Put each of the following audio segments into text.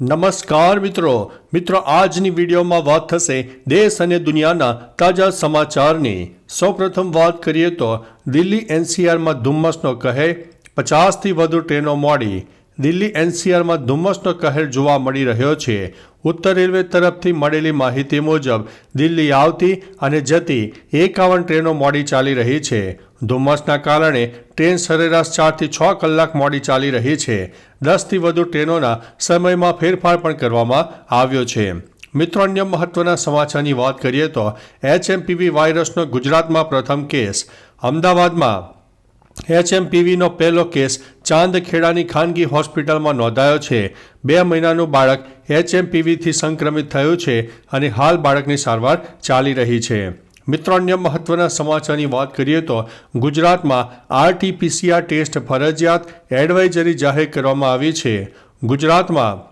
નમસ્કાર મિત્રો. મિત્રો, આજની વિડીયોમાં વાત થશે દેશ અને દુનિયાના તાજા સમાચારની. સૌપ્રથમ વાત કરીએ તો દિલ્હી એનસીઆરમાં ધુમ્મસનો કહેર પચાસથી વધુ ટ્રેનો મોડી. દિલ્હી એનસીઆરમાં ધુમ્મસનો કહેર જોવા મળી રહ્યો છે. ઉત્તર રેલવે તરફથી મળેલી માહિતી મુજબ દિલ્હી આવતી અને જતી એકાવન ટ્રેનો મોડી ચાલી રહી છે. ધુમ્મસના કારણે ટ્રેન સરેરાશ ચારથી છ કલાક મોડી ચાલી રહી છે. દસથી વધુ ટ્રેનોના સમયમાં ફેરફાર પણ કરવામાં આવ્યો છે. મિત્રો, અન્ય મહત્વના સમાચારની વાત કરીએ તો એચએમપીવી વાયરસનો ગુજરાતમાં પ્રથમ કેસ. અમદાવાદમાં એચએમપીવીનો પહેલો કેસ ચાંદખેડાની ખાનગી હોસ્પિટલમાં નોંધાયો છે. બે મહિનાનું બાળક એચએમપીવીથી સંક્રમિત થયું છે અને હાલ બાળકની સારવાર ચાલી રહી છે. મિત્રો અન્ય મહત્વના સમાચારની વાત કરીએ તો ગુજરાતમાં આરટીપીસીઆર ટેસ્ટ ફરજિયાત એડવાઇઝરી જાહેર કરવામાં આવી છે. ગુજરાતમાં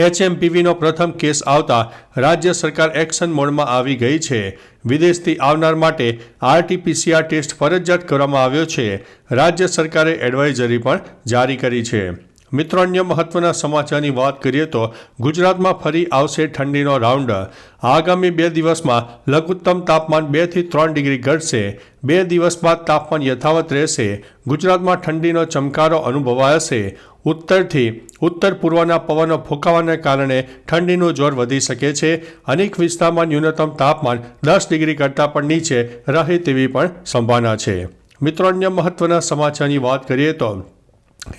એચએમપીવીનો પ્રથમ કેસ આવતા રાજ્ય સરકાર એક્શન મોડમાં આવી ગઈ છે. વિદેશથી આવનાર માટે આરટીપીસીઆર ટેસ્ટ ફરજિયાત કરવામાં આવ્યો છે. રાજ્ય સરકારે એડવાઇઝરી પણ જારી કરી છે. મિત્રો, અન્ય મહત્વના સમાચારની વાત કરીએ તો ગુજરાતમાં ફરી આવશે ઠંડીનો રાઉન્ડ. આગામી બે દિવસમાં લઘુત્તમ તાપમાન બેથી ત્રણ ડિગ્રી ઘટશે. બે દિવસ બાદ તાપમાન યથાવત રહેશે. ગુજરાતમાં ઠંડીનો ચમકારો અનુભવાશે. ઉત્તરથી ઉત્તર પૂર્વના પવનો ફૂંકાવાને કારણે ઠંડીનું જોર વધી શકે છે. અનેક વિસ્તારમાં ન્યૂનતમ તાપમાન દસ ડિગ્રી કરતાં પણ નીચે રહે તેવી પણ સંભાવના છે. મિત્રો, અન્ય મહત્વના સમાચારની વાત કરીએ તો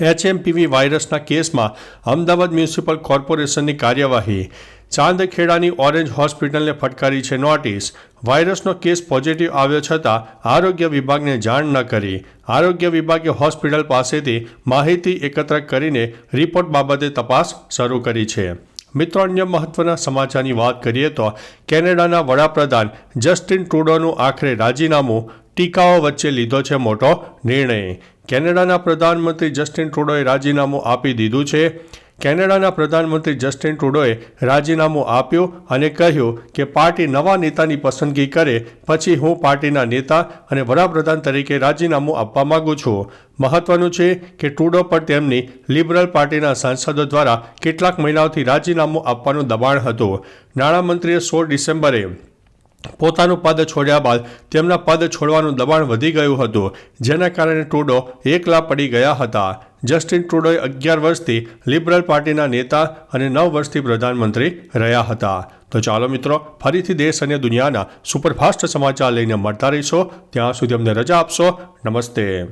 એચએમપીવી વાયરસના કેસમાં અમદાવાદ મ્યુનિસિપલ કોર્પોરેશનની કાર્યવાહી. ચાંદખેડાની ઓરેન્જ હોસ્પિટલને ફટકારી છે નોટિસ. વાયરસનો કેસ પોઝિટિવ આવ્યો છતાં આરોગ્ય વિભાગને જાણ ન કરી. આરોગ્ય વિભાગે હોસ્પિટલ પાસેથી માહિતી એકત્ર કરીને રિપોર્ટ બાબતે તપાસ શરૂ કરી છે. મિત્રો, અન્ય મહત્વના સમાચારની વાત કરીએ તો કેનેડાના વડાપ્રધાન જસ્ટિન ટ્રુડોનું આખરે રાજીનામું ટીકાઓ વચ્ચે લીધો છે મોટો નિર્ણય. કેનેડાના પ્રધાનમંત્રી જસ્ટિન ટ્રુડોએ રાજીનામું આપી દીધું છે. કેનેડાના પ્રધાનમંત્રી જસ્ટિન ટ્રુડોએ રાજીનામું આપ્યું અને કહ્યું કે પાર્ટી નવા નેતાની પસંદગી કરે, પછી હું પાર્ટીના નેતા અને વડાપ્રધાન તરીકે રાજીનામું આપવા માંગુ છું. મહત્વનું છે કે ટ્રુડો પર તેમની લિબરલ પાર્ટીના સાંસદો દ્વારા કેટલાક મહિનાઓથી રાજીનામું આપવાનું દબાણ હતું. નાણામંત્રીએ સોળ ડિસેમ્બરે પોતાનું પદ છોડ્યા બાદ તેમના પદ છોડવાનું દબાણ વધી ગયું હતું, જેના કારણે ટ્રુડો એકલા પડી ગયા હતા. જસ્ટિન ટ્રુડોએ અગિયાર વર્ષથી લિબરલ પાર્ટીના નેતા અને નવ વર્ષથી પ્રધાનમંત્રી રહ્યા હતા. તો ચાલો મિત્રો, ફરીથી દેશ અને દુનિયાના સુપરફાસ્ટ સમાચાર લઈને મળતા રહીશો. ત્યાં સુધી અમને રજા આપશો. નમસ્તે.